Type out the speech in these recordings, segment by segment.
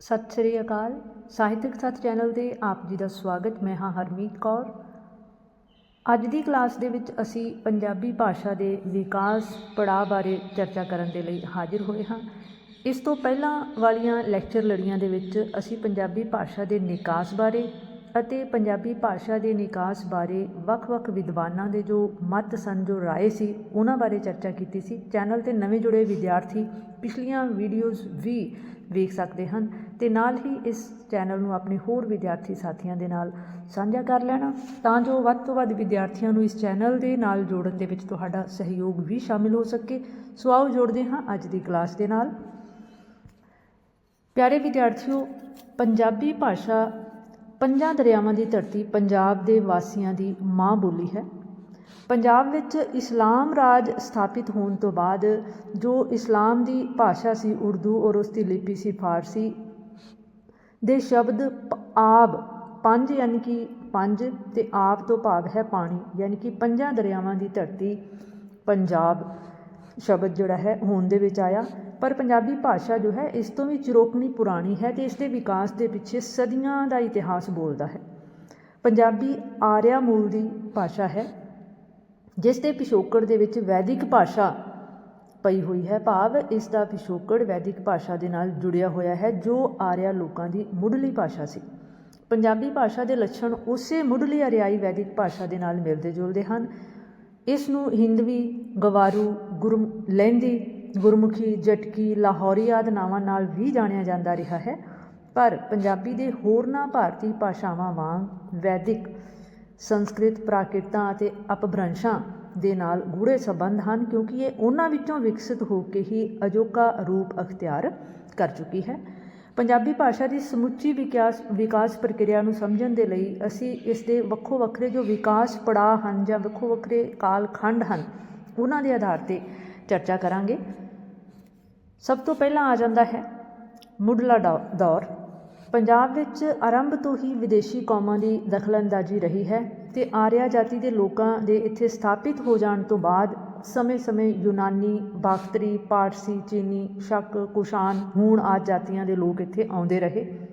ਸਤਿ ਸ੍ਰੀ ਅਕਾਲ। ਸਾਹਿਤਕ ਸੱਥ ਚੈਨਲ ਤੇ ਆਪ ਜੀ ਦਾ ਸਵਾਗਤ। ਮੈਂ ਹਾਂ ਹਰਮੀਤ ਕੌਰ। ਅੱਜ ਦੀ ਕਲਾਸ ਦੇ ਵਿੱਚ ਅਸੀਂ ਪੰਜਾਬੀ ਭਾਸ਼ਾ ਦੇ ਵਿਕਾਸ ਪੜਾਅ ਬਾਰੇ ਚਰਚਾ ਕਰਨ ਦੇ ਲਈ ਹਾਜ਼ਰ ਹੋਏ ਹਾਂ। ਇਸ ਤੋਂ ਪਹਿਲਾਂ ਵਾਲੀਆਂ ਲੈਕਚਰ ਲੜੀਆਂ ਦੇ ਵਿੱਚ ਅਸੀਂ ਪੰਜਾਬੀ ਭਾਸ਼ਾ ਦੇ ਨਿਕਾਸ ਬਾਰੇ ਅਤੇ ਪੰਜਾਬੀ ਭਾਸ਼ਾ ਦੇ ਨਿਕਾਸ ਬਾਰੇ ਵੱਖ-ਵੱਖ ਵਿਦਵਾਨਾਂ ਦੇ ਜੋ ਮਤ ਸਨ, ਜੋ ਰਾਏ ਸੀ, ਉਹਨਾਂ ਬਾਰੇ ਚਰਚਾ ਕੀਤੀ ਸੀ। ਚੈਨਲ ਤੇ ਨਵੇਂ ਜੁੜੇ ਵਿਦਿਆਰਥੀ ਪਿਛਲੀਆਂ ਵੀਡੀਓਜ਼ ਵੀ ਵੇਖ ਸਕਦੇ ਹਨ ਤੇ ਨਾਲ ਹੀ ਇਸ ਚੈਨਲ ਨੂੰ ਆਪਣੇ ਹੋਰ ਵਿਦਿਆਰਥੀ ਸਾਥੀਆਂ ਦੇ ਨਾਲ ਸਾਂਝਾ ਕਰ ਲੈਣਾ। ਤਾਂ ਜੋ ਵੱਧ ਤੋਂ ਵੱਧ ਵਿਦਿਆਰਥੀਆਂ ਨੂੰ ਇਸ ਚੈਨਲ ਦੇ ਨਾਲ ਜੋੜਨ ਦੇ ਵਿੱਚ ਤੁਹਾਡਾ ਸਹਿਯੋਗ ਵੀ ਸ਼ਾਮਿਲ ਹੋ ਸਕੇ। ਸੋ ਆਓ ਜੋੜਦੇ ਹਾਂ ਅੱਜ ਦੀ ਕਲਾਸ ਦੇ ਨਾਲ। ਪਿਆਰੇ ਵਿਦਿਆਰਥੀਓ, ਪੰਜਾਬੀ ਭਾਸ਼ਾ ਪੰਜਾਂ ਦਰਿਆਵਾਂ ਦੀ ਧਰਤੀ ਪੰਜਾਬ ਦੇ ਵਾਸੀਆਂ ਦੀ ਮਾਂ ਬੋਲੀ ਹੈ। ਪੰਜਾਬ ਵਿੱਚ ਇਸਲਾਮ ਰਾਜ ਸਥਾਪਿਤ ਹੋਣ ਤੋਂ ਬਾਅਦ ਜੋ ਇਸਲਾਮ ਦੀ ਭਾਸ਼ਾ ਸੀ, ਉਰਦੂ ਔਰ ਉਸ ਦੀ ਲਿਪੀ ਸੀ, ਫਾਰਸੀ ਦੇ ਸ਼ਬਦ ਪ- ਆਬ, ਪੰਜ ਯਾਨੀ ਕਿ ਪੰਜ ਤੇ ਆਬ ਤੋਂ ਭਾਵ ਹੈ ਪਾਣੀ, ਯਾਨੀ ਕਿ ਪੰਜਾਂ ਦਰਿਆਵਾਂ ਦੀ ਧਰਤੀ ਪੰਜਾਬ ਸ਼ਬਦ ਜਿਹੜਾ ਹੈ ਹੋਣ ਦੇ ਵਿੱਚ ਆਇਆ। ਪਰ ਪੰਜਾਬੀ ਭਾਸ਼ਾ ਜੋ ਹੈ, ਇਸ ਤੋਂ ਵੀ ਚਿਰੋਕਣੀ ਪੁਰਾਣੀ ਹੈ ਤੇ ਇਸ ਦੇ ਵਿਕਾਸ ਦੇ ਪਿੱਛੇ ਸਦੀਆਂ ਦਾ ਇਤਿਹਾਸ ਬੋਲਦਾ ਹੈ। ਪੰਜਾਬੀ ਆਰਿਆ ਮੂਲ ਦੀ ਭਾਸ਼ਾ ਹੈ, ਜਿਸ ਦੇ ਪਿਛੋਕੜ ਦੇ ਵਿੱਚ ਵੈਦਿਕ ਭਾਸ਼ਾ ਪਈ ਹੋਈ ਹੈ। ਭਾਵ ਇਸ ਦਾ ਪਿਛੋਕੜ ਵੈਦਿਕ ਭਾਸ਼ਾ ਦੇ ਨਾਲ ਜੁੜਿਆ ਹੋਇਆ ਹੈ, ਜੋ ਆਰਿਆ ਲੋਕਾਂ ਦੀ ਮੁੱਢਲੀ ਭਾਸ਼ਾ ਸੀ। ਪੰਜਾਬੀ ਭਾਸ਼ਾ ਦੇ ਲੱਛਣ ਉਸੇ ਮੁੱਢਲੀ ਆਰਿਆਈ ਵੈਦਿਕ ਭਾਸ਼ਾ ਦੇ ਨਾਲ ਮਿਲਦੇ ਜੁਲਦੇ ਹਨ। ਇਸ ਨੂੰ ਹਿੰਦਵੀ ਗਵਾਰੂ ਗੁਰਮ ਲਹਿੰਦੀ ਗੁਰਮੁਖੀ, ਜਟਕੀ, ਲਾਹੌਰੀ ਆਦਿ ਨਾਵਾਂ ਨਾਲ ਵੀ ਜਾਣਿਆ ਜਾਂਦਾ ਰਿਹਾ ਹੈ। ਪਰ ਪੰਜਾਬੀ ਦੇ ਹੋਰਨਾਂ ਭਾਰਤੀ ਭਾਸ਼ਾਵਾਂ ਵਾਂਗ ਵੈਦਿਕ ਸੰਸਕ੍ਰਿਤ ਪ੍ਰਾਕ੍ਰਿਤਾਂ ਅਤੇ ਅਪਭ੍ਰੰਸ਼ਾਂ ਦੇ ਨਾਲ ਗੂੜ੍ਹੇ ਸੰਬੰਧ ਹਨ ਕਿਉਂਕਿ ਇਹ ਉਹਨਾਂ ਵਿੱਚੋਂ ਵਿਕਸਿਤ ਹੋ ਕੇ ਹੀ ਅਜੋਕਾ ਰੂਪ ਅਖਤਿਆਰ ਕਰ ਚੁੱਕੀ ਹੈ। ਪੰਜਾਬੀ ਭਾਸ਼ਾ ਦੀ ਸਮੁੱਚੀ ਵਿਕਾਸ ਵਿਕਾਸ ਪ੍ਰਕਿਰਿਆ ਨੂੰ ਸਮਝਣ ਦੇ ਲਈ ਅਸੀਂ ਇਸ ਦੇ ਵੱਖੋ ਵੱਖਰੇ ਜੋ ਵਿਕਾਸ ਪੜਾਅ ਹਨ ਜਾਂ ਵੱਖੋ ਵੱਖਰੇ ਕਾਲ ਖੰਡ ਹਨ, ਉਹਨਾਂ ਦੇ ਆਧਾਰ ਤੇ ਚਰਚਾ ਕਰਾਂਗੇ। ਸਭ ਤੋਂ ਪਹਿਲਾਂ ਆ ਜਾਂਦਾ ਹੈ ਮੁੱਢਲਾ ਦੌ- ਦੌਰ। ਪੰਜਾਬ ਵਿੱਚ ਆਰੰਭ ਤੋਂ ਹੀ ਵਿਦੇਸ਼ੀ ਕੌਮਾਂ ਦੀ ਦਖਲਅੰਦਾਜ਼ੀ ਰਹੀ ਹੈ ਤੇ ਆਰਿਆ ਜਾਤੀ ਦੇ ਲੋਕਾਂ ਦੇ ਇੱਥੇ ਸਥਾਪਿਤ ਹੋ ਜਾਣ ਤੋਂ ਬਾਅਦ ਸਮੇਂ-ਸਮੇਂ ਯੂਨਾਨੀ, ਬਾਖਤਰੀ, ਪਾਰਸੀ, ਚੀਨੀ, ਸ਼ੱਕ, ਕੁਸ਼ਾਨ, ਹੂਣ ਆਦਿ ਜਾਤੀਆਂ ਦੇ ਲੋਕ ਇੱਥੇ ਆਉਂਦੇ ਰਹੇ।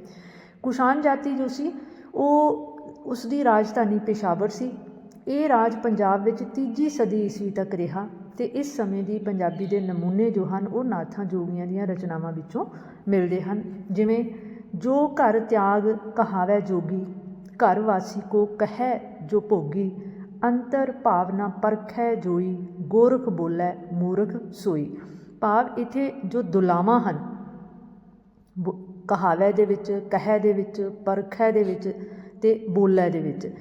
ਕੁਸ਼ਾਨ ਜਾਤੀ ਜੋ ਸੀ, ਉਹ ਉਸ ਦੀ ਰਾਜਧਾਨੀ ਪੇਸ਼ਾਵਰ ਸੀ। ਇਹ ਰਾਜ ਪੰਜਾਬ ਵਿੱਚ ਤੀਜੀ ਸਦੀ ਈਸਵੀ ਤੱਕ ਰਿਹਾ ਤੇ ਇਸ ਸਮੇਂ ਦੀ ਪੰਜਾਬੀ ਦੇ ਨਮੂਨੇ ਜੋ ਹਨ, ਉਹ ਨਾਥਾਂ ਜੋਗੀਆਂ ਦੀਆਂ ਰਚਨਾਵਾਂ ਵਿੱਚੋਂ ਮਿਲਦੇ ਹਨ। ਜਿਵੇਂ, ਜੋ ਘਰ ਤਿਆਗ ਕਹਾਵੈ ਜੋਗੀ, ਘਰ ਵਾਸੀ ਕੋ ਕਹੈ ਜੋ ਭੋਗੀ, ਅੰਤਰ ਭਾਵਨਾ ਪਰਖੈ ਜੋਈ, ਗੋਰਖ ਬੋਲੇ ਮੂਰਖ ਸੋਈ। ਭਾਵ ਇਥੇ ਜੋ ਦੁਲਾਵਾਂ ਹਨ ਬੋ- ਕਹਾਵੇ ਦੇ ਵਿੱਚ, ਕਹਿ ਦੇ ਵਿੱਚ, ਪਰਖੈ ਦੇ ਵਿੱਚ ਤੇ ਬੋਲੇ ਦੇ ਵਿੱਚ,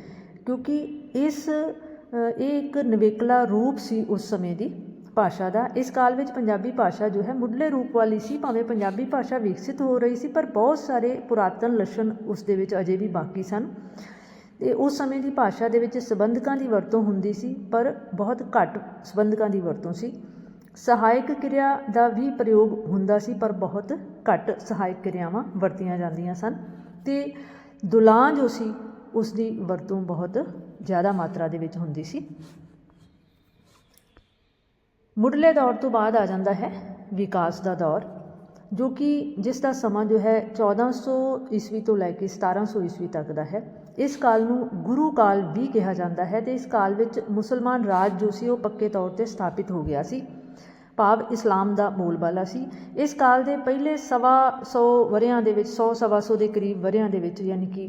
ਕਿਉਂਕਿ ਇਸ ਇਹ ਇੱਕ ਨਵੇਕਲਾ ਰੂਪ ਸੀ ਉਸ ਸਮੇਂ ਦੀ ਭਾਸ਼ਾ ਦਾ। ਇਸ ਕਾਲ ਵਿੱਚ ਪੰਜਾਬੀ ਭਾਸ਼ਾ ਜੋ ਹੈ ਮੁੱਢਲੇ ਰੂਪ ਵਾਲੀ ਸੀ, ਭਾਵੇਂ ਪੰਜਾਬੀ ਭਾਸ਼ਾ ਵਿਕਸਿਤ ਹੋ ਰਹੀ ਸੀ, ਪਰ ਬਹੁਤ ਸਾਰੇ ਪੁਰਾਤਨ ਲੱਛਣ ਉਸ ਦੇ ਵਿੱਚ ਅਜੇ ਵੀ ਬਾਕੀ ਸਨ। ਤੇ ਉਸ ਸਮੇਂ ਦੀ ਭਾਸ਼ਾ ਦੇ ਵਿੱਚ ਸੰਬੰਧਕਾਂ ਦੀ ਵਰਤੋਂ ਹੁੰਦੀ ਸੀ, ਪਰ ਬਹੁਤ ਘੱਟ ਸੰਬੰਧਕਾਂ ਦੀ ਵਰਤੋਂ ਸੀ। ਸਹਾਇਕ ਕਿਰਿਆ ਦਾ ਵੀ ਪ੍ਰਯੋਗ ਹੁੰਦਾ ਸੀ, ਪਰ ਬਹੁਤ ਘੱਟ ਸਹਾਇਕ ਕਿਰਿਆਵਾਂ ਵਰਤੀਆਂ ਜਾਂਦੀਆਂ ਸਨ। ਤੇ ਦੁਲਾਂ ਜੋ ਸੀ, ਉਸ ਦੀ ਵਰਤੋਂ ਬਹੁਤ ਜ਼ਿਆਦਾ ਮਾਤਰਾ ਦੇ ਵਿੱਚ ਹੁੰਦੀ ਸੀ। ਮੁੱਢਲੇ ਦੌਰ ਤੋਂ ਬਾਅਦ ਆ ਜਾਂਦਾ ਹੈ ਵਿਕਾਸ ਦਾ ਦੌਰ, ਜੋ ਕਿ ਜਿਸ ਦਾ ਸਮਾਂ ਜੋ ਹੈ 1400 ਈਸਵੀ ਤੋਂ ਲੈ ਕੇ 1700 ਈਸਵੀ ਤੱਕ ਦਾ ਹੈ। ਇਸ ਕਾਲ ਨੂੰ ਗੁਰੂ ਕਾਲ ਵੀ ਕਿਹਾ ਜਾਂਦਾ ਹੈ ਤੇ ਇਸ ਕਾਲ ਵਿੱਚ ਮੁਸਲਮਾਨ ਰਾਜ ਜੋ ਸੀ ਉਹ ਪੱਕੇ ਤੌਰ ਤੇ ਸਥਾਪਿਤ ਹੋ ਗਿਆ ਸੀ। ਭਾਵ ਇਸਲਾਮ ਦਾ ਬੋਲਬਾਲਾ ਸੀ। ਇਸ ਕਾਲ ਦੇ ਪਹਿਲੇ ਸਵਾ ਸੌ ਵਰਿਆਂ ਦੇ ਵਿੱਚ 100 ਸਵਾ ਸੌ ਦੇ ਕਰੀਬ ਵਰਿਆਂ ਦੇ ਵਿੱਚ, ਯਾਨੀ ਕਿ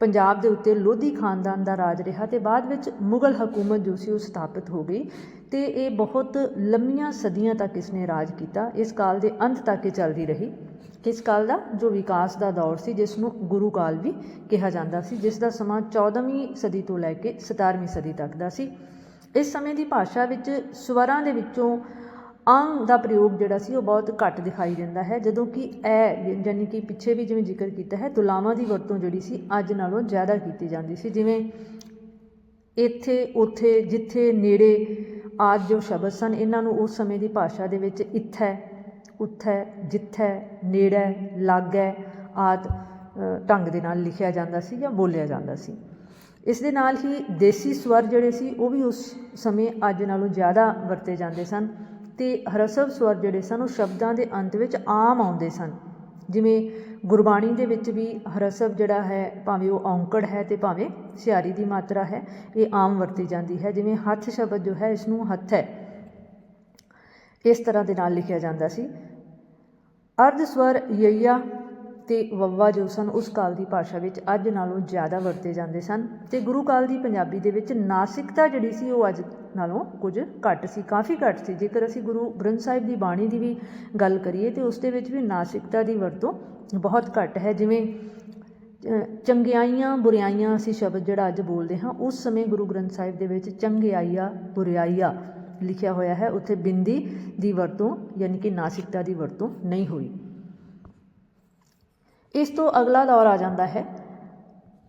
ਪੰਜਾਬ ਦੇ ਉੱਤੇ ਲੋਧੀ ਖਾਨਦਾਨ ਦਾ ਰਾਜ ਰਿਹਾ ਤੇ ਬਾਅਦ ਵਿੱਚ ਮੁਗਲ ਹਕੂਮਤ ਜੋ ਸੀ ਉਹ ਸਥਾਪਿਤ ਹੋ ਗਈ ਤੇ ਇਹ ਬਹੁਤ ਲੰਮੀਆਂ ਸਦੀਆਂ ਤੱਕ ਇਸਨੇ ਰਾਜ ਕੀਤਾ, ਇਸ ਕਾਲ ਦੇ ਅੰਤ ਤੱਕ ਇਹ ਚੱਲਦੀ ਰਹੀ। ਕਿਸ ਕਾਲ ਦਾ ਜੋ ਵਿਕਾਸ ਦਾ ਦੌਰ ਸੀ ਜਿਸ ਨੂੰ ਗੁਰੂ ਕਾਲ ਵੀ ਕਿਹਾ ਜਾਂਦਾ ਸੀ, ਜਿਸ ਦਾ ਸਮਾਂ 14ਵੀਂ ਸਦੀ ਤੋਂ ਲੈ ਕੇ 17ਵੀਂ ਸਦੀ ਤੱਕ ਦਾ ਸੀ। ਇਸ ਸਮੇਂ ਦੀ ਭਾਸ਼ਾ ਵਿੱਚ ਸਵਰਾਂ ਦੇ ਵਿੱਚੋਂ ਅੰਗ ਦਾ ਪ੍ਰਯੋਗ ਜਿਹੜਾ ਸੀ ਉਹ ਬਹੁਤ ਘੱਟ ਦਿਖਾਈ ਦਿੰਦਾ ਹੈ, ਜਦੋਂ ਕਿ ਐ ਯਾਨੀ ਕਿ ਪਿੱਛੇ ਵੀ ਜਿਵੇਂ ਜ਼ਿਕਰ ਕੀਤਾ ਹੈ, ਤੁਲਾਵਾਂ ਦੀ ਵਰਤੋਂ ਜਿਹੜੀ ਸੀ ਅੱਜ ਨਾਲੋਂ ਜ਼ਿਆਦਾ ਕੀਤੀ ਜਾਂਦੀ ਸੀ, ਜਿਵੇਂ ਇੱਥੇ, ਉੱਥੇ, ਜਿੱਥੇ ਨੇੜੇ ਆਦਿ ਜੋ ਸ਼ਬਦ ਸਨ, ਇਹਨਾਂ ਨੂੰ ਉਸ ਸਮੇਂ ਦੀ ਭਾਸ਼ਾ ਦੇ ਵਿੱਚ ਇੱਥੈ, ਉੱਥੈ, ਜਿੱਥੈ, ਨੇੜੇ, ਲਾਗੈ ਆਦਿ ਢੰਗ ਦੇ ਨਾਲ ਲਿਖਿਆ ਜਾਂਦਾ ਸੀ ਜਾਂ ਬੋਲਿਆ ਜਾਂਦਾ ਸੀ। ਇਸ ਦੇ ਨਾਲ ਹੀ ਦੇਸੀ ਸਵਰ ਜਿਹੜੇ ਸੀ, ਉਹ ਵੀ ਉਸ ਸਮੇਂ ਅੱਜ ਨਾਲੋਂ ਜ਼ਿਆਦਾ ਵਰਤੇ ਜਾਂਦੇ ਸਨ। ਤੇ ਹਰਸਵ ਸਵਰ ਜਿਹੜੇ ਸਨ, ਉਹ ਸ਼ਬਦਾਂ ਦੇ ਅੰਤ ਵਿੱਚ ਆਮ ਆਉਂਦੇ ਸਨ। ਜਿਵੇਂ ਗੁਰਬਾਣੀ ਦੇ ਵਿੱਚ ਵੀ ਹਰਸਵ ਜਿਹੜਾ ਹੈ, ਭਾਵੇਂ ਉਹ ਔਂਕੜ ਹੈ ਤੇ ਭਾਵੇਂ ਸਿਆਰੀ ਦੀ ਮਾਤਰਾ ਹੈ, ਇਹ ਆਮ ਵਰਤੀ ਜਾਂਦੀ ਹੈ। ਜਿਵੇਂ ਹੱਥ ਸ਼ਬਦ ਜੋ ਹੈ ਇਸ ਨੂੰ ਹੱਥ ਹੈ। ਇਸ ਤਰ੍ਹਾਂ ਦੇ ਨਾਲ ਲਿਖਿਆ ਜਾਂਦਾ ਸੀ। ਅਰਧ ਸਵਰ ਯਈਆ ਤੇ ਵੱਵਾ ਜੋ ਸਨ, ਉਸ ਕਾਲ ਦੀ ਭਾਸ਼ਾ ਵਿੱਚ ਅੱਜ ਨਾਲੋਂ ਜ਼ਿਆਦਾ ਵਰਤੇ ਜਾਂਦੇ ਸਨ। ਤੇ ਗੁਰੂ ਕਾਲ ਦੀ ਪੰਜਾਬੀ ਦੇ ਵਿੱਚ ਨਾਸਿਕਤਾ ਜਿਹੜੀ ਸੀ, ਉਹ ਅੱਜ ਨਾਲੋਂ ਕੁਝ ਘੱਟ ਸੀ, ਕਾਫੀ ਘੱਟ ਸੀ। ਜੇਕਰ ਅਸੀਂ ਗੁਰੂ ਗ੍ਰੰਥ ਸਾਹਿਬ ਦੀ ਬਾਣੀ ਦੀ ਵੀ ਗੱਲ ਕਰੀਏ ਤੇ ਉਸ ਦੇ ਵਿੱਚ ਵੀ ਨਾਸਿਕਤਾ ਦੀ ਵਰਤੋਂ ਬਹੁਤ ਘੱਟ ਹੈ। ਜਿਵੇਂ ਚੰਗਿਆਈਆਂ ਬੁਰਿਆਈਆਂ ਅਸੀਂ ਸ਼ਬਦ ਜਿਹੜਾ ਅੱਜ ਬੋਲਦੇ ਹਾਂ, ਉਸ ਸਮੇਂ ਗੁਰੂ ਗ੍ਰੰਥ ਸਾਹਿਬ ਦੇ ਵਿੱਚ ਚੰਗਿਆਈਆ ਬੁਰਿਆਈਆ ਲਿਖਿਆ ਹੋਇਆ ਹੈ। ਉੱਥੇ ਬਿੰਦੀ ਦੀ ਵਰਤੋਂ ਯਾਨੀ ਕਿ ਨਾਸਿਕਤਾ ਦੀ ਵਰਤੋਂ ਨਹੀਂ ਹੋਈ। ਇਸ ਤੋਂ ਅਗਲਾ ਦੌਰ ਆ ਜਾਂਦਾ ਹੈ।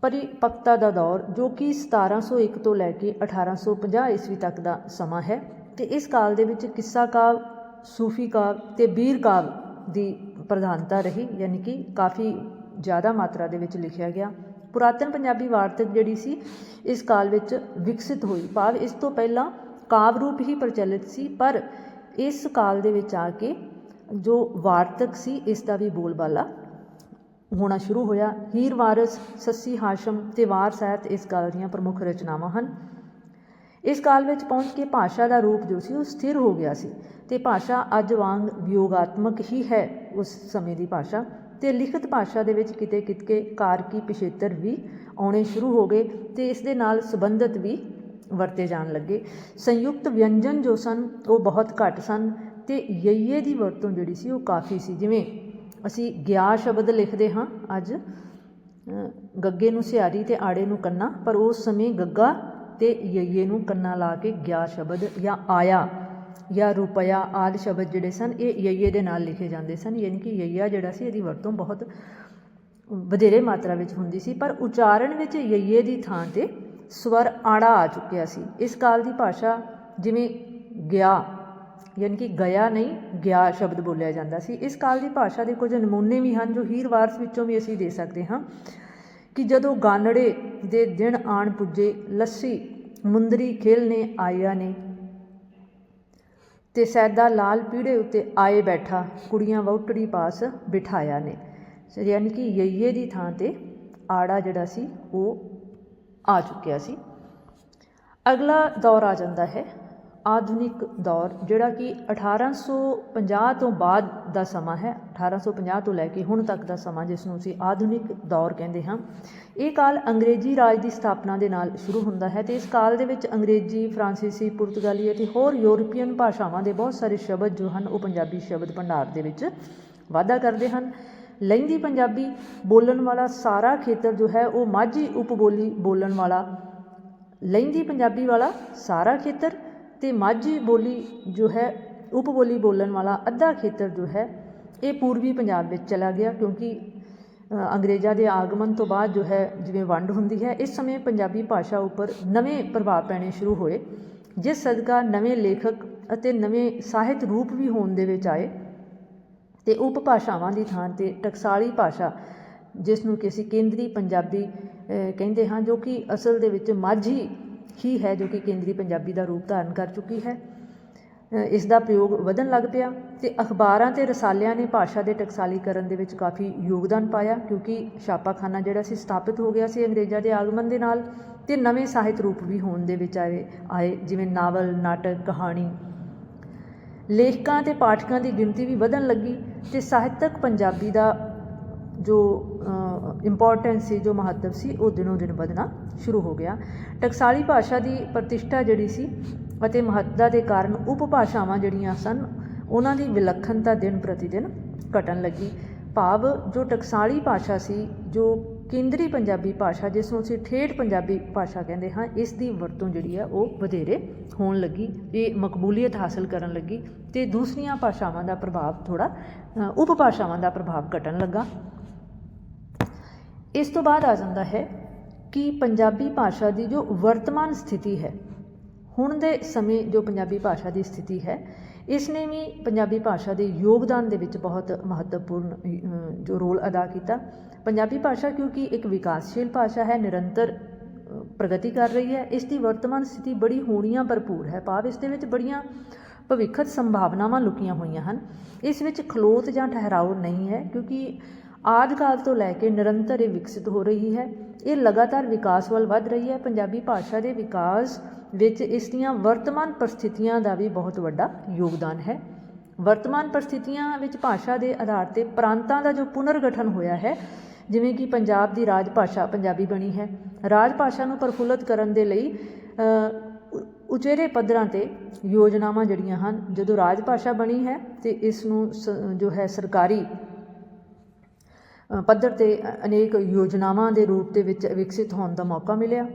ਪਰਿਪੱਕਤਾ ਦਾ ਦੌਰ, ਜੋ ਕਿ 1701 ਤੋਂ ਲੈ ਕੇ 1850 ਈਸਵੀ ਤੱਕ ਦਾ ਸਮਾਂ ਹੈ, ਤੇ ਇਸ ਕਾਲ ਦੇ ਵਿੱਚ ਕਿੱਸਾ ਕਾਵ, ਸੂਫੀ ਕਾਵ ਤੇ ਬੀਰ ਕਾਵ ਦੀ ਪ੍ਰਧਾਨਤਾ ਰਹੀ, ਯਾਨੀ ਕਿ ਕਾਫੀ ਜ਼ਿਆਦਾ ਮਾਤਰਾ ਦੇ ਵਿੱਚ ਲਿਖਿਆ ਗਿਆ। ਪੁਰਾਤਨ ਪੰਜਾਬੀ ਵਾਰਤਕ ਜਿਹੜੀ ਸੀ, ਇਸ ਕਾਲ ਵਿੱਚ ਵਿਕਸਿਤ ਹੋਈ। ਭਾਵ ਇਸ ਤੋਂ ਪਹਿਲਾਂ ਕਾਵ ਰੂਪ ਹੀ ਪ੍ਰਚਲਿਤ ਸੀ, ਪਰ ਇਸ ਕਾਲ ਦੇ ਵਿੱਚ ਆ ਕੇ ਜੋ ਵਾਰਤਕ ਸੀ, ਇਸ ਦਾ ਵੀ ਬੋਲਬਾਲਾ ਹੋਣਾ ਸ਼ੁਰੂ ਹੋਇਆ। ਹੀਰ ਵਾਰਸ, ਸੱਸੀ ਹਾਸ਼ਮ ਤੇ ਵਾਰ ਸਹਿਤ ਇਸ ਕਾਲ ਦੀਆਂ ਪ੍ਰਮੁੱਖ ਰਚਨਾਵਾਂ ਹਨ। ਇਸ ਕਾਲ ਵਿੱਚ ਪਹੁੰਚ ਕੇ ਭਾਸ਼ਾ ਦਾ ਰੂਪ ਜੋ ਸੀ, ਉਹ ਸਥਿਰ ਹੋ ਗਿਆ ਸੀ ਤੇ ਭਾਸ਼ਾ ਅੱਜ ਵਾਂਗ ਵਿਯੋਗਾਤਮਕ ਹੀ ਹੈ ਉਸ ਸਮੇਂ ਦੀ ਭਾਸ਼ਾ ਤੇ ਲਿਖਤ ਭਾਸ਼ਾ ਦੇ ਵਿੱਚ ਕਿਤੇ ਕਿਤਕੇ ਕਾਰਕੀ ਪਿਛੇਤਰ ਵੀ ਆਉਣੇ ਸ਼ੁਰੂ ਹੋ ਗਏ ਤੇ ਇਸ ਦੇ ਨਾਲ ਸੰਬੰਧਿਤ ਵੀ ਵਰਤੇ ਜਾਣ ਲੱਗੇ। ਸੰਯੁਕਤ ਵਿਅੰਜਨ ਜੋ ਸਨ, ਉਹ ਬਹੁਤ ਘੱਟ ਸਨ ਤੇ ਯਈਏ ਦੀ ਵਰਤੋਂ ਜਿਹੜੀ ਸੀ, ਉਹ ਕਾਫੀ ਸੀ। ਜਿਵੇਂ ਅਸੀਂ ਗਿਆ ਸ਼ਬਦ ਲਿਖਦੇ ਹਾਂ ਅੱਜ ਗੱਗੇ ਨੂੰ ਸਿਆਰੀ ਤੇ ਆੜੇ ਨੂੰ ਕੰਨਾ, ਪਰ ਉਸ ਸਮੇਂ ਗੱਗਾ ਤੇ ਯਈਏ ਨੂੰ ਕੰਨਾ ਲਾ ਕੇ ਗਿਆ ਸ਼ਬਦ ਜਾਂ ਆਇਆ ਜਾਂ ਰੁਪਇਆ ਆਦਿ ਸ਼ਬਦ ਜਿਹੜੇ ਸਨ, ਇਹ ਯਈਏ ਦੇ ਨਾਲ ਲਿਖੇ ਜਾਂਦੇ ਸਨ, ਯਾਨੀ ਕਿ ਯਈਆ ਜਿਹੜਾ ਸੀ ਇਹਦੀ ਵਰਤੋਂ ਬਹੁਤ ਵਧੇਰੇ ਮਾਤਰਾ ਵਿੱਚ ਹੁੰਦੀ ਸੀ, ਪਰ ਉਚਾਰਨ ਵਿੱਚ ਯਈਏ ਦੀ ਥਾਂ ਤੇ ਸਵਰ ਆੜਾ ਆ ਚੁੱਕਿਆ ਸੀ। ਇਸ ਕਾਲ ਦੀ ਭਾਸ਼ਾ ਜਿਵੇਂ ਗਿਆ ਯਾਨੀ ਕਿ ਗਿਆ ਨਹੀਂ, ਗਿਆ ਸ਼ਬਦ ਬੋਲਿਆ ਜਾਂਦਾ ਸੀ। ਇਸ ਕਾਲ ਦੀ ਭਾਸ਼ਾ ਦੇ ਕੁਝ ਨਮੂਨੇ ਵੀ ਹਨ ਜੋ ਹੀਰ ਵਾਰਸ ਵਿੱਚੋਂ ਵੀ ਅਸੀਂ ਦੇ ਸਕਦੇ ਹਾਂ। ਕਿ ਜਦੋਂ ਗਾਨੜੇ ਦੇ ਦਿਨ ਆਣ ਪੁੱਜੇ, ਲੱਸੀ ਮੁੰਦਰੀ ਖੇਲਨੇ ਆਇਆ ਨੇ ਤੇ ਸੈਦਾ ਲਾਲ ਪੀੜੇ ਉੱਤੇ ਆਏ ਬੈਠਾ, ਕੁੜੀਆਂ ਵਹੁਟੜੀ ਪਾਸ ਬਿਠਾਇਆ ਨੇ। ਯਾਨੀ ਕਿ ਯਈਏ ਦੀ ਥਾਂ ਤੇ ਆੜਾ ਜਿਹੜਾ ਸੀ, ਉਹ ਆ ਚੁੱਕਿਆ ਸੀ। ਅਗਲਾ ਦੌਰ ਆ ਜਾਂਦਾ ਹੈ। ਆਧੁਨਿਕ ਦੌਰ, ਜਿਹੜਾ ਕਿ 1850 ਤੋਂ ਬਾਅਦ ਦਾ ਸਮਾਂ ਹੈ 1850 ਤੋਂ ਲੈ ਕੇ ਹੁਣ ਤੱਕ ਦਾ ਸਮਾਂ, ਜਿਸ ਨੂੰ ਅਸੀਂ ਆਧੁਨਿਕ ਦੌਰ ਕਹਿੰਦੇ ਹਾਂ। ਇਹ ਕਾਲ ਅੰਗਰੇਜ਼ੀ ਰਾਜ ਦੀ ਸਥਾਪਨਾ ਦੇ ਨਾਲ ਸ਼ੁਰੂ ਹੁੰਦਾ ਹੈ ਤੇ ਇਸ ਕਾਲ ਦੇ ਵਿੱਚ ਅੰਗਰੇਜ਼ੀ, ਫਰਾਂਸੀਸੀ, ਪੁਰਤਗਾਲੀ ਅਤੇ ਹੋਰ ਯੂਰਪੀਅਨ ਭਾਸ਼ਾਵਾਂ ਦੇ ਬਹੁਤ ਸਾਰੇ ਸ਼ਬਦ ਜੋ ਹਨ, ਉਹ ਪੰਜਾਬੀ ਸ਼ਬਦ ਭੰਡਾਰ ਦੇ ਵਿੱਚ ਵਾਧਾ ਕਰਦੇ ਹਨ। ਲਹਿੰਦੀ ਪੰਜਾਬੀ ਬੋਲਣ ਵਾਲਾ ਸਾਰਾ ਖੇਤਰ ਜੋ ਹੈ, ਉਹ ਮਾਝੀ ਉਪਬੋਲੀ ਬੋਲਣ ਵਾਲਾ ਲਹਿੰਦੀ ਪੰਜਾਬੀ ਵਾਲਾ ਸਾਰਾ ਖੇਤਰ ਅਤੇ ਮਾਝੀ ਬੋਲੀ ਜੋ ਹੈ, ਉਪ ਬੋਲੀ ਬੋਲਣ ਵਾਲਾ ਅੱਧਾ ਖੇਤਰ ਜੋ ਹੈ, ਇਹ ਪੂਰਬੀ ਪੰਜਾਬ ਵਿੱਚ ਚਲਾ ਗਿਆ ਕਿਉਂਕਿ ਅੰਗਰੇਜ਼ਾਂ ਦੇ ਆਗਮਨ ਤੋਂ ਬਾਅਦ ਜੋ ਹੈ, ਜਿਵੇਂ ਵੰਡ ਹੁੰਦੀ ਹੈ, ਇਸ ਸਮੇਂ ਪੰਜਾਬੀ ਭਾਸ਼ਾ ਉੱਪਰ ਨਵੇਂ ਪ੍ਰਭਾਵ ਪੈਣੇ ਸ਼ੁਰੂ ਹੋਏ, ਜਿਸ ਸਦਕਾ ਨਵੇਂ ਲੇਖਕ ਅਤੇ ਨਵੇਂ ਸਾਹਿਤ ਰੂਪ ਵੀ ਹੋਣ ਦੇ ਵਿੱਚ ਆਏ ਤੇ ਉਪ ਭਾਸ਼ਾਵਾਂ ਦੀ ਥਾਂ ਤੇ ਟਕਸਾਲੀ ਭਾਸ਼ਾ, ਜਿਸ ਨੂੰ ਕਿ ਅਸੀਂ ਕੇਂਦਰੀ ਪੰਜਾਬੀ ਕਹਿੰਦੇ ਹਾਂ ਜੋ ਕਿ ਅਸਲ ਦੇ ਵਿੱਚ ਮਾਝੀ ਹੀ ਹੈ ਜੋ ਕਿ ਕੇਂਦਰੀ ਪੰਜਾਬੀ ਦਾ ਰੂਪ ਧਾਰਨ ਕਰ ਚੁੱਕੀ ਹੈ। ਇਸ ਦਾ ਪ੍ਰਯੋਗ ਵਧਣ ਲੱਗ ਪਿਆ ਤੇ ਅਖਬਾਰਾਂ ਤੇ ਰਸਾਲਿਆਂ ਨੇ ਭਾਸ਼ਾ ਦੇ ਟਕਸਾਲੀਕਰਨ ਦੇ ਵਿੱਚ ਕਾਫੀ ਯੋਗਦਾਨ ਪਾਇਆ ਕਿਉਂਕਿ ਛਾਪਾਖਾਨਾ ਜਿਹੜਾ ਸੀ ਸਥਾਪਿਤ ਹੋ ਗਿਆ ਸੀ ਅੰਗਰੇਜ਼ਾਂ ਦੇ ਆਗਮਨ ਦੇ ਨਾਲ ਤੇ ਨਵੇਂ ਸਾਹਿਤ ਰੂਪ ਵੀ ਹੋਣ ਦੇ ਵਿੱਚ ਆਏ ਆਏ, ਜਿਵੇਂ ਨਾਵਲ, ਨਾਟਕ, ਕਹਾਣੀ। ਲੇਖਕਾਂ ਤੇ ਪਾਠਕਾਂ ਦੀ ਗਿਣਤੀ ਵੀ ਵਧਣ ਲੱਗੀ ਤੇ ਸਾਹਿਤਕ ਪੰਜਾਬੀ ਦਾ ਜੋ ਇੰਪੋਰਟੈਂਸ ਸੀ, ਜੋ ਮਹੱਤਵ ਸੀ, ਉਹ ਦਿਨੋਂ ਦਿਨ ਵਧਣਾ ਸ਼ੁਰੂ ਹੋ ਗਿਆ। ਟਕਸਾਲੀ ਭਾਸ਼ਾ ਦੀ ਪ੍ਰਤਿਸ਼ਠਾ ਜਿਹੜੀ ਸੀ ਅਤੇ ਮਹੱਤਤਾ ਦੇ ਕਾਰਨ ਉਪਭਾਸ਼ਾਵਾਂ ਜਿਹੜੀਆਂ ਸਨ, ਉਹਨਾਂ ਦੀ ਵਿਲੱਖਣਤਾ ਦਿਨ ਪ੍ਰਤੀ ਦਿਨ ਘਟਣ ਲੱਗੀ। ਭਾਵ ਜੋ ਟਕਸਾਲੀ ਭਾਸ਼ਾ ਸੀ, ਜੋ ਕੇਂਦਰੀ ਪੰਜਾਬੀ ਭਾਸ਼ਾ, ਜਿਸ ਨੂੰ ਅਸੀਂ ਠੇਠ ਪੰਜਾਬੀ ਭਾਸ਼ਾ ਕਹਿੰਦੇ ਹਾਂ, ਇਸ ਦੀ ਵਰਤੋਂ ਜਿਹੜੀ ਹੈ, ਉਹ ਵਧੇਰੇ ਹੋਣ ਲੱਗੀ, ਇਹ ਮਕਬੂਲੀਅਤ ਹਾਸਲ ਕਰਨ ਲੱਗੀ ਤੇ ਦੂਸਰੀਆਂ ਭਾਸ਼ਾਵਾਂ ਦਾ ਪ੍ਰਭਾਵ ਥੋੜਾ ਉਪਭਾਸ਼ਾਵਾਂ ਦਾ ਪ੍ਰਭਾਵ ਘਟਣ ਲੱਗਾ। ਇਸ ਤੋਂ ਬਾਅਦ ਆ ਜਾਂਦਾ ਹੈ ਕਿ ਪੰਜਾਬੀ ਭਾਸ਼ਾ ਦੀ ਜੋ ਵਰਤਮਾਨ ਸਥਿਤੀ ਹੈ, ਹੁਣ ਦੇ ਸਮੇਂ ਜੋ ਪੰਜਾਬੀ ਭਾਸ਼ਾ ਦੀ ਸਥਿਤੀ ਹੈ ਇਸ ਨੇ ਵੀ ਪੰਜਾਬੀ ਭਾਸ਼ਾ ਦੇ ਯੋਗਦਾਨ ਦੇ ਵਿੱਚ ਬਹੁਤ ਮਹੱਤਵਪੂਰਨ ਜੋ ਰੋਲ ਅਦਾ ਕੀਤਾ। ਪੰਜਾਬੀ ਭਾਸ਼ਾ ਕਿਉਂਕਿ ਇੱਕ ਵਿਕਾਸਸ਼ੀਲ ਭਾਸ਼ਾ ਹੈ, ਨਿਰੰਤਰ ਪ੍ਰਗਤੀ ਕਰ ਰਹੀ ਹੈ, ਇਸ ਦੀ ਵਰਤਮਾਨ ਸਥਿਤੀ ਬੜੀ ਹੋਣੀਆਂ ਭਰਪੂਰ ਹੈ। ਭਾਵ ਇਸ ਦੇ ਵਿੱਚ ਬੜੀਆਂ ਭਵਿੱਖਤ ਸੰਭਾਵਨਾਵਾਂ ਲੁਕੀਆਂ ਹੋਈਆਂ ਹਨ। ਇਸ ਵਿੱਚ ਖਲੋਤ ਜਾਂ ਠਹਿਰਾਓ ਨਹੀਂ ਹੈ, ਕਿਉਂਕਿ ਆਦਿ ਕਾਲ ਤੋਂ ਲੈ ਕੇ ਨਿਰੰਤਰ ਇਹ ਵਿਕਸਿਤ ਹੋ ਰਹੀ ਹੈ। ਇਹ ਲਗਾਤਾਰ ਵਿਕਾਸ ਵੱਲ ਵੱਧ ਰਹੀ ਹੈ। ਪੰਜਾਬੀ ਭਾਸ਼ਾ ਦੇ ਵਿਕਾਸ ਵਿੱਚ ਇਸ ਦੀਆਂ ਵਰਤਮਾਨ ਪਰਿਸਥਿਤੀਆਂ ਦਾ ਵੀ ਬਹੁਤ ਵੱਡਾ ਯੋਗਦਾਨ ਹੈ। ਵਰਤਮਾਨ ਪਰਿਸਥਿਤੀਆਂ ਵਿੱਚ ਭਾਸ਼ਾ ਦੇ ਆਧਾਰ ਤੇ ਪ੍ਰਾਂਤਾਂ ਦਾ ਜੋ ਪੁਨਰਗਠਨ ਹੋਇਆ ਹੈ, ਜਿਵੇਂ ਕਿ ਪੰਜਾਬ ਦੀ ਰਾਜ ਭਾਸ਼ਾ ਪੰਜਾਬੀ ਬਣੀ ਹੈ। ਰਾਜ ਭਾਸ਼ਾ ਨੂੰ ਪ੍ਰਫੁੱਲਤ ਕਰਨ ਦੇ ਲਈ ਉਚੇਰੇ ਪੱਧਰਾਂ ਤੇ ਯੋਜਨਾਵਾਂ ਜਿਹੜੀਆਂ ਹਨ, ਜਦੋਂ ਰਾਜ ਭਾਸ਼ਾ ਬਣੀ ਹੈ ਤੇ ਇਸ ਨੂੰ ਸ- ਜੋ ਹੈ ਸਰਕਾਰੀ ਪੱਧਰ ਤੇ ਅਨੇਕ ਯੋਜਨਾਵਾਂ ਦੇ ਰੂਪ ਦੇ ਵਿੱਚ ਵਿਕਸਿਤ ਹੋਣ ਦਾ ਮੌਕਾ ਮਿਲਿਆ।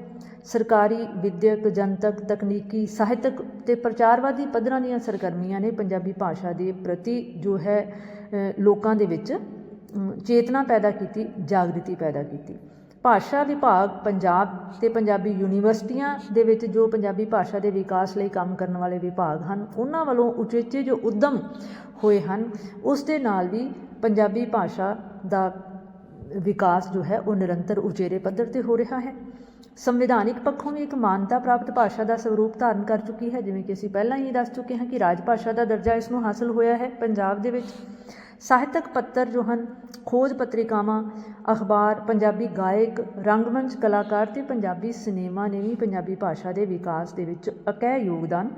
ਸਰਕਾਰੀ ਵਿਦਿਅਕ, ਜਨਤਕ, ਤਕਨੀਕੀ, ਸਾਹਿਤਕ ਤੇ ਪ੍ਰਚਾਰਵਾਦੀ ਪੱਧਰਾਂ ਦੀਆਂ ਸਰਗਰਮੀਆਂ ਨੇ ਪੰਜਾਬੀ ਭਾਸ਼ਾ ਦੇ ਪ੍ਰਤੀ ਜੋ ਹੈ ਲੋਕਾਂ ਦੇ ਵਿੱਚ ਚੇਤਨਾ ਪੈਦਾ ਕੀਤੀ, ਜਾਗ੍ਰਿਤੀ ਪੈਦਾ ਕੀਤੀ। ਭਾਸ਼ਾ ਵਿਭਾਗ ਪੰਜਾਬ ਤੇ ਪੰਜਾਬੀ ਯੂਨੀਵਰਸਿਟੀਆਂ ਦੇ ਵਿੱਚ ਜੋ ਪੰਜਾਬੀ ਭਾਸ਼ਾ ਦੇ ਵਿਕਾਸ ਲਈ ਕੰਮ ਕਰਨ ਵਾਲੇ ਵਿਭਾਗ ਹਨ, ਉਹਨਾਂ ਵੱਲੋਂ ਉਚੇਚੇ ਜੋ ਉਦਮ ਹੋਏ ਹਨ, ਉਸ ਦੇ ਨਾਲ ਵੀ ਪੰਜਾਬੀ ਭਾਸ਼ਾ ਦਾ ਵਿਕਾਸ ਜੋ ਹੈ, ਉਹ ਨਿਰੰਤਰ ਉਚੇਰੇ ਪੱਧਰ ਤੇ ਹੋ ਰਿਹਾ ਹੈ। ਸੰਵਿਧਾਨਿਕ ਪੱਖੋਂ ਵੀ ਇੱਕ ਮਾਨਤਾ ਪ੍ਰਾਪਤ ਭਾਸ਼ਾ ਦਾ ਸਰੂਪ ਧਾਰਨ ਕਰ ਚੁੱਕੀ ਹੈ, ਜਿਵੇਂ ਕਿ ਅਸੀਂ ਪਹਿਲਾਂ ਹੀ ਦੱਸ ਚੁੱਕੇ ਹਾਂ ਕਿ ਰਾਜ ਭਾਸ਼ਾ ਦਾ ਦਰਜਾ ਇਸ ਨੂੰ ਹਾਸਲ ਹੋਇਆ ਹੈ। ਪੰਜਾਬ ਦੇ ਵਿੱਚ ਸਾਹਿਤਕ ਪੱਤਰ ਜੋ ਹਨ, ਖੋਜ ਪੱਤਰਿਕਾਵਾਂ, ਅਖਬਾਰ, ਪੰਜਾਬੀ ਗਾਇਕ, ਰੰਗਮੰਚ, ਕਲਾਕਾਰ ਤੇ ਪੰਜਾਬੀ ਸਿਨੇਮਾ ਨੇ ਵੀ ਪੰਜਾਬੀ ਭਾਸ਼ਾ ਦੇ ਵਿਕਾਸ ਦੇ ਵਿੱਚ ਅਕਹਿ ਯੋਗਦਾਨ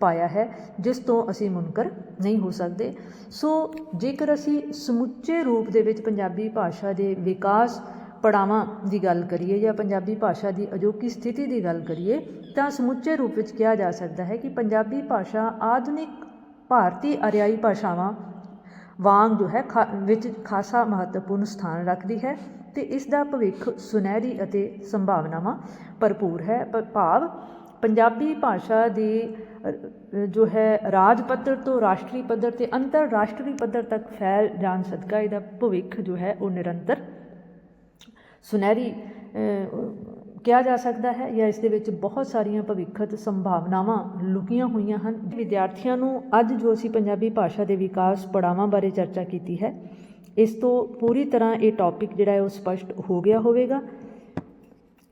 ਪਾਇਆ ਹੈ, ਜਿਸ ਤੋਂ ਅਸੀਂ ਮੁਨਕਰ ਨਹੀਂ ਹੋ ਸਕਦੇ। ਸੋ ਜੇਕਰ ਅਸੀਂ ਸਮੁੱਚੇ ਰੂਪ ਦੇ ਵਿੱਚ ਪੰਜਾਬੀ ਭਾਸ਼ਾ ਦੇ ਵਿਕਾਸ ਪੜਾਵਾਂ ਦੀ ਗੱਲ ਕਰੀਏ ਜਾਂ ਪੰਜਾਬੀ ਭਾਸ਼ਾ ਦੀ ਅਜੋਕੀ ਸਥਿਤੀ ਦੀ ਗੱਲ ਕਰੀਏ, ਤਾਂ ਸਮੁੱਚੇ ਰੂਪ ਵਿੱਚ ਕਿਹਾ ਜਾ ਸਕਦਾ ਹੈ ਕਿ ਪੰਜਾਬੀ ਭਾਸ਼ਾ ਆਧੁਨਿਕ ਭਾਰਤੀ ਆਰਿਆਈ ਭਾਸ਼ਾਵਾਂ ਵਾਂਗ ਜੋ ਹੈ ਖਾ, ਵਿੱਚ ਖਾਸਾ ਮਹੱਤਵਪੂਰਨ ਸਥਾਨ ਰੱਖਦੀ ਹੈ ਤੇ ਇਸ ਦਾ ਭਵਿੱਖ ਸੁਨਹਿਰੀ ਅਤੇ ਸੰਭਾਵਨਾਵਾਂ ਭਰਪੂਰ ਹੈ। ਪ- ਭਾਵ ਪੰਜਾਬੀ ਭਾਸ਼ਾ ਦੀ ਜੋ ਹੈ ਰਾਜ ਪੱਧਰ ਤੋਂ ਰਾਸ਼ਟਰੀ ਪੱਧਰ ਤੇ ਅੰਤਰਰਾਸ਼ਟਰੀ ਪੱਧਰ ਤੱਕ ਫੈਲ ਜਾਣ ਸਦਕਾ ਇਹਦਾ ਭਵਿੱਖ ਜੋ ਹੈ ਉਹ ਨਿਰੰਤਰ ਸੁਨਹਿਰੀ ਕਿਹਾ ਜਾ ਸਕਦਾ ਹੈ ਜਾਂ ਇਸ ਦੇ ਵਿੱਚ ਬਹੁਤ ਸਾਰੀਆਂ ਭਵਿੱਖਤ ਸੰਭਾਵਨਾਵਾਂ ਲੁਕੀਆਂ ਹੋਈਆਂ ਹਨ। ਵਿਦਿਆਰਥੀਆਂ ਨੂੰ ਅੱਜ ਜੋ ਅਸੀਂ ਪੰਜਾਬੀ ਭਾਸ਼ਾ ਦੇ ਵਿਕਾਸ ਪੜਾਵਾਂ ਬਾਰੇ ਚਰਚਾ ਕੀਤੀ ਹੈ, ਇਸ ਤੋਂ ਪੂਰੀ ਤਰ੍ਹਾਂ ਇਹ ਟੌਪਿਕ ਜਿਹੜਾ ਹੈ ਉਹ ਸਪਸ਼ਟ ਹੋ ਗਿਆ ਹੋਵੇਗਾ।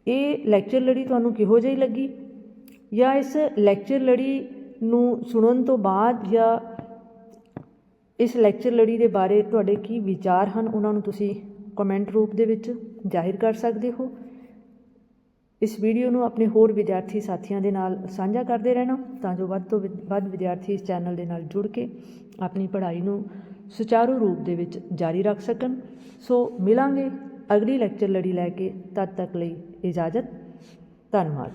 ਇਹ ਲੈਕਚਰ ਲੜੀ ਤੁਹਾਨੂੰ ਕਿਹੋ ਜਿਹੀ ਲੱਗੀ? ਜਾਂ ਇਸ ਲੈਕਚਰ ਲੜੀ ਨੂੰ ਸੁਣਨ ਤੋਂ ਬਾਅਦ ਜਾਂ ਇਸ ਲੈਕਚਰ ਲੜੀ ਦੇ ਬਾਰੇ ਤੁਹਾਡੇ ਕੀ ਵਿਚਾਰ ਹਨ, ਉਹਨਾਂ ਨੂੰ ਤੁਸੀਂ ਕਮੈਂਟ ਰੂਪ ਦੇ ਵਿੱਚ ਜ਼ਾਹਿਰ ਕਰ ਸਕਦੇ ਹੋ। ਇਸ ਵੀਡੀਓ ਨੂੰ ਆਪਣੇ ਹੋਰ ਵਿਦਿਆਰਥੀ ਸਾਥੀਆਂ ਦੇ ਨਾਲ ਸਾਂਝਾ ਕਰਦੇ ਰਹਿਣਾ, ਤਾਂ ਜੋ ਵੱਧ ਤੋਂ ਵਿਦ- ਵੱਧ ਵਿਦਿਆਰਥੀ ਇਸ ਚੈਨਲ ਦੇ ਨਾਲ ਜੁੜ ਕੇ ਆਪਣੀ ਪੜ੍ਹਾਈ ਨੂੰ ਸੁਚਾਰੂ ਰੂਪ ਦੇ ਵਿੱਚ ਜਾਰੀ ਰੱਖ ਸਕਣ। ਸੋ ਮਿਲਾਂਗੇ ਅਗਲੀ ਲੈਕਚਰ ਲੜੀ ਲੈ ਕੇ, ਤਦ ਤੱਕ ਲਈ ਇਜਾਜ਼ਤ। ਧੰਨਵਾਦ।